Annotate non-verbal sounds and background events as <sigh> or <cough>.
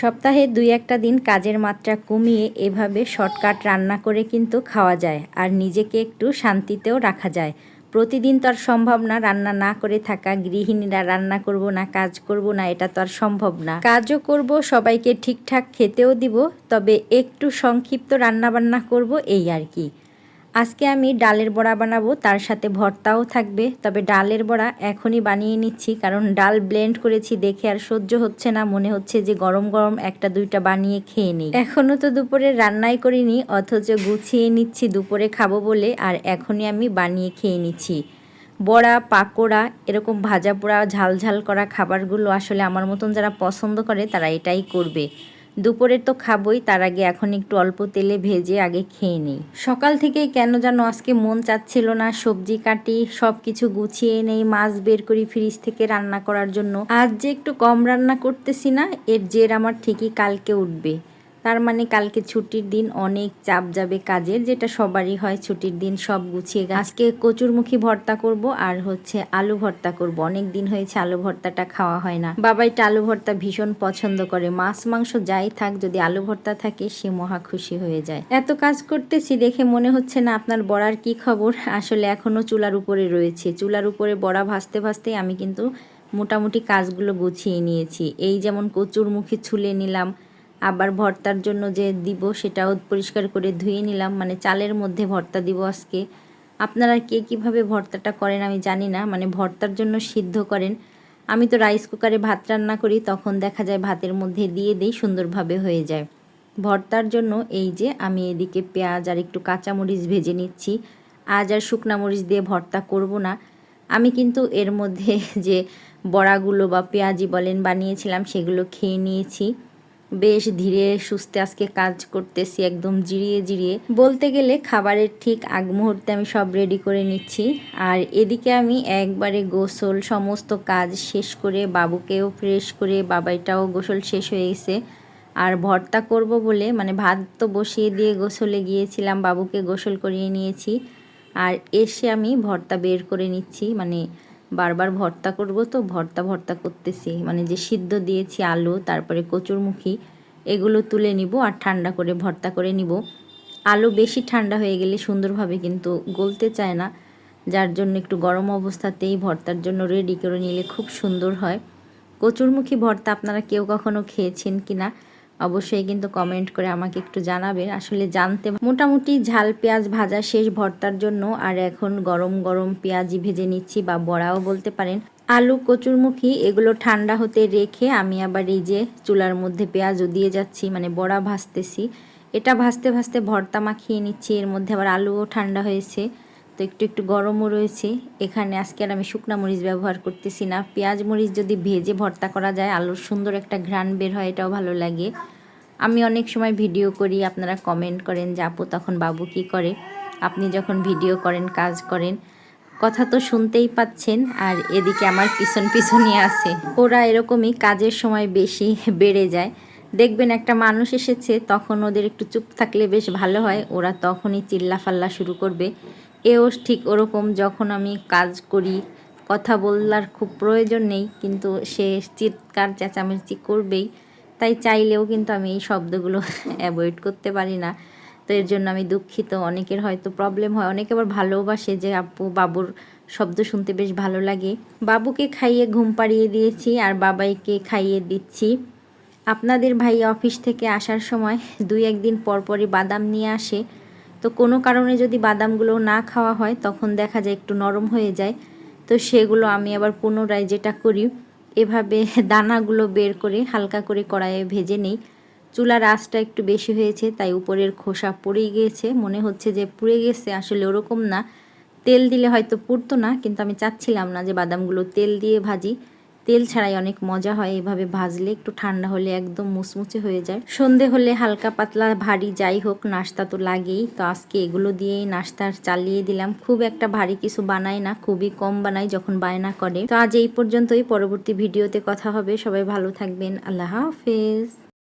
সপ্তাহে দুই একটা দিন কাজের মাত্রা কমিয়ে এভাবে শর্টকাট রান্না করে কিন্তু খাওয়া যায় আর নিজেকে একটু শান্তিতেও রাখা যায়। প্রতিদিন তো আর সম্ভব না রান্না না করে থাকা, গৃহিণীরা রান্না করব না, কাজ করব না, এটা তো আর সম্ভব না। কাজও করব, সবাইকে ঠিকঠাক খেতেও দিব, তবে একটু সংক্ষিপ্ত রান্না বান্না করব, এই আর কি। আজকে আমি ডালের বড়া বানাবো, তার সাথে ভর্তাও থাকবে, তবে ডালের বড়া এখনই বানিয়ে নিচ্ছি, কারণ ডাল ব্লেন্ড করেছি দেখে আর সহ্য হচ্ছে না, মনে হচ্ছে যে গরম গরম একটা দুইটা বানিয়ে খেয়ে নিই। এখনও তো দুপুরে রান্নাই করিনি, অথচ গুছিয়ে নিচ্ছি, দুপুরে খাব বলে, আর এখনই আমি বানিয়ে খেয়ে নিচ্ছি। বড়া, পাকোড়া, এরকম ভাজা পোড়া, ঝাল ঝাল করা খাবারগুলো আসলে আমার মতন যারা পছন্দ করে, তারা এটাই করবে। দুপুরে তো খাবই, তার আগে এখন একটু অল্প তেলে ভেজে আগে খেয়ে নিই। সকাল থেকেই কেন যেন আজকে মন চাচ্ছিল না সবজি কাটি সব কিছু গুছিয়ে নেই, মাছ বের করি ফ্রিজ থেকে রান্না করার জন্য। আজ যে একটু কম রান্না করতেছি না, এর জের আমার ঠিকই কালকে উঠবে। তার মানে কালকে ছুটির দিন অনেক চাপ যাবে কাজের, যেটা সবারই হয় ছুটির দিন সব গুছিয়ে আজকে কচুরমুখী ভর্তা করব আর হচ্ছে আলু ভর্তা করব। অনেক দিন হয়েছে আলু ভর্তাটা খাওয়া হয় না। বাবাইটা আলু ভর্তা ভীষণ পছন্দ করে। মাছ, মাংস যাই থাক, যদি আলু ভর্তা থাকে সে মহা খুশি হয়ে যায়। এত কাজ করতেছি দেখে মনে হচ্ছে না আপনার বড়ার কি খবর? আসলে এখনও চুলার উপরে রয়েছে। চুলার উপরে বড়া ভাসতে ভাজতে আমি কিন্তু মোটামুটি কাজগুলো গুছিয়ে নিয়েছি। এই যেমন কচুরমুখী ছুলে নিলাম আবার ভর্তার জন্য যে দিব সেটাও পরিষ্কার করে ধুয়ে নিলাম। মানে চালের মধ্যে ভর্তা দিব আজকে। আপনারা কে কীভাবে ভর্তাটা করেন আমি জানি না মানে ভর্তার জন্য সিদ্ধ করেন। আমি তো রাইস কুকারে ভাত রান্না করি, তখন দেখা যায় ভাতের মধ্যে দিয়ে দিই, সুন্দরভাবে হয়ে যায়। ভর্তার জন্য এই যে আমি এদিকে পেঁয়াজ আর একটু কাঁচামরিচ ভেজে নিচ্ছি। আজ আর শুকনা মরিচ দিয়ে ভর্তা করব না। আমি কিন্তু এর মধ্যে যে বড়াগুলো বা পেঁয়াজি বলেন বানিয়েছিলাম, সেগুলো খেয়ে নিয়েছি। বেশ ধীরে সুস্থে আজকে কাজ করতেছি, একদম জিরিয়ে জিরিয়ে। বলতে গেলে খাবারের ঠিক আগ মুহূর্তে আমি সব রেডি করে নিচ্ছি। আর এদিকে আমি একবারে গোসল সমস্ত কাজ শেষ করে বাবুকেও ফ্রেশ করে, বাবাইটাও গোসল শেষ হয়ে গেছে। আর ভর্তা করব বলে মানে ভাত তো বসিয়ে দিয়ে গোসলে গিয়েছিলাম, বাবুকে গোসল করিয়ে নিয়েছি। আর এসে আমি ভর্তা বের করে নিচ্ছি মানে বারবার ভর্তা করব তো, ভর্তা ভর্তা করতেছি। মানে যে সিদ্ধ দিয়েছি আলু, তারপরে কচুরমুখী, এগুলো তুলে নিব আর ঠান্ডা করে ভর্তা করে নিব। আলু বেশি ঠান্ডা হয়ে গেলে সুন্দরভাবে কিন্তু গলতে চায় না। যার জন্য একটু গরম অবস্থাতেই ভর্তার জন্য রেডি করে নিলে খুব সুন্দর হয়। কচুরমুখী ভর্তা আপনারা কেউ কখনো খেয়েছেন কি না অবশ্যই কিন্তু কমেন্ট করে আমাকে একটু জানাবেন। আসলে জানতে মোটামুটি ঝাল, পেঁয়াজ ভাজা শেষ ভর্তার জন্য, আর এখন গরম গরম পেঁয়াজি ভেজে নিচ্ছি বা বড়াও বলতে পারেন। আলু, কচুরমুখী, এগুলো ঠান্ডা হতে রেখে আমি আবার এই যে চুলার মধ্যে পেঁয়াজও দিয়ে যাচ্ছি মানে বড়া ভাজতেছি। এটা ভাজতে ভাজতে ভর্তা মাখিয়ে নিচ্ছি, এর মধ্যে আবার আলুও ঠান্ডা হয়েছে। তো একটু একটু গরমও রয়েছে। এখানে আজকে আর আমি শুকনা মরিচ ব্যবহার করতেছি না। পেঁয়াজ মরিচ যদি ভেজে ভর্তা করা যায়, আলুর সুন্দর একটা ঘ্রাণ বের হয়, এটাও ভালো লাগে। আমি অনেক সময় ভিডিও করি, আপনারা কমেন্ট করেন যে, আপু, তখন বাবু কি করে? আপনি যখন ভিডিও করেন, কাজ করেন, কথা তো শুনতেই পাচ্ছেন, আর এদিকে আমার পিছন পিছনই আছে। ওরা এরকমই কাজের সময় বেশি বেড়ে যায়। দেখবেন একটা মানুষ এসেছে, তখন ওদের একটু চুপ থাকলে বেশ ভালো হয়, ওরা তখনই চিল্লা ফাল্লা শুরু করবে। এও ঠিক ওরকম যখন আমি কাজ করি, কথা বলার খুব প্রয়োজন নেই, কিন্তু সে চিৎকার চেঁচামেচি করবেই। তাই চাইলেও কিন্তু আমি এই শব্দগুলো <laughs> অ্যাভয়েড করতে পারি না। তো এর জন্য আমি দুঃখিত, অনেকের হয়তো প্রবলেম হয়। অনেকে আবার ভালোবাসে যে, আপু, বাবুর শব্দ শুনতে বেশ ভালো লাগে। বাবুকে খাইয়ে ঘুম পাড়িয়ে দিয়েছি আর বাবাইকে খাইয়ে দিচ্ছি। আপনাদের ভাই অফিস থেকে আসার সময় দুই একদিন পরপরই বাদাম নিয়ে আসে। তো কোনো কারণে যদি বাদামগুলো না খাওয়া হয়, তখন দেখা যায় একটু নরম হয়ে যায়। তো সেগুলো আমি আবার পুনরায় যেটা করি, এভাবে দানাগুলো বের করে হালকা করে কড়াইয়ে ভেজে নেই। চুলার আঁচটা একটু বেশি হয়েছে, তাই উপরের খোসা পড়ে গিয়েছে। মনে হচ্ছে যে পুড়ে গেছে, আসলে ওরকম না। তেল দিলে হয়তো পুড়তো না, কিন্তু আমি চাচ্ছিলাম না যে বাদামগুলো তেল দিয়ে ভাজি। তেল ছাড়াই অনেক মজা হয়। এভাবে ভাজলে একটু ঠান্ডা হলে একদম মুচমুচে হয়ে যায়। সন্ধে হলে হালকা পাতলা ভারী যাই হোক, নাস্তা তো লাগেই। তো আজকে এগুলো দিয়েই নাস্তার চালিয়ে দিলাম। খুব একটা ভারী কিছু বানাই না, খুবই কম বানাই যখন বায়না করে। তো আজ এই পর্যন্তই। পরবর্তী ভিডিওতে কথা হবে। সবাই ভালো থাকবেন। আল্লাহ হাফেজ।